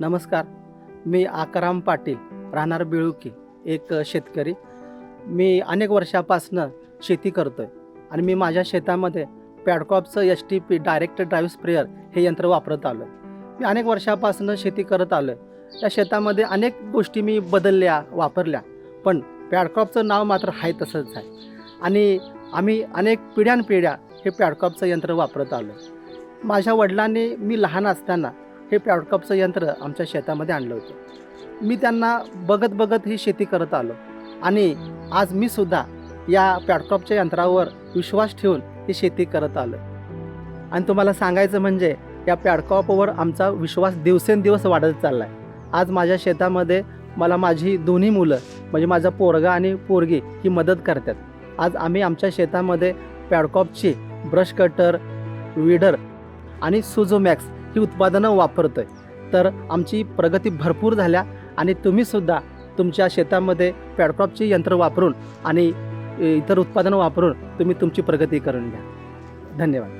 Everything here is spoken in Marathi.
नमस्कार. मी आकाराम पाटील राहणार बिळुकी एक शेतकरी. मी अनेक वर्षापासनं शेती करतो आहे आणि मी माझ्या शेतामध्ये पॅडकॉपचं S T P direct drive sprayer हे यंत्र वापरत आलो आहे मी अनेक वर्षापासनं शेती करत आलो आहे त्या शेतामध्ये अनेक गोष्टी मी बदलल्या वापरल्या पण पॅडकॉपचं नाव मात्र आहे तसंच आहे. आणि आम्ही अनेक पिढ्यानपिढ्या हे पॅडकॉपचं यंत्र वापरत आलो माझ्या वडिलांनी मी लहान असताना हे पॅडकॉपचं यंत्र आमच्या शेतामध्ये आणलं होतं. मी त्यांना बघत बघत ही शेती करत आलो. आणि आज मी सुद्धा या पॅडकॉपच्या यंत्रावर विश्वास ठेवून ही शेती करत आलो. आणि तुम्हाला सांगायचं म्हणजे या पॅडकॉपवर आमचा विश्वास दिवसेंदिवस वाढत चालला आहे आज माझ्या शेतामध्ये मला माझी दोन्ही मुलं म्हणजे माझा पोरगा आणि पोरगी ही मदत करतात. आज आम्ही आमच्या शेतामध्ये पॅडकॉपची ब्रश कटर विडर आणि सुझोमॅक्स ही उत्पादनं वापरतो आहे तर आमची प्रगती भरपूर झाल्या आणि तुम्हीसुद्धा तुमच्या शेतामध्ये पॅडक्रॉपची यंत्र वापरून आणि इतर उत्पादनं वापरून तुम्ही तुमची प्रगती करून घ्या. धन्यवाद.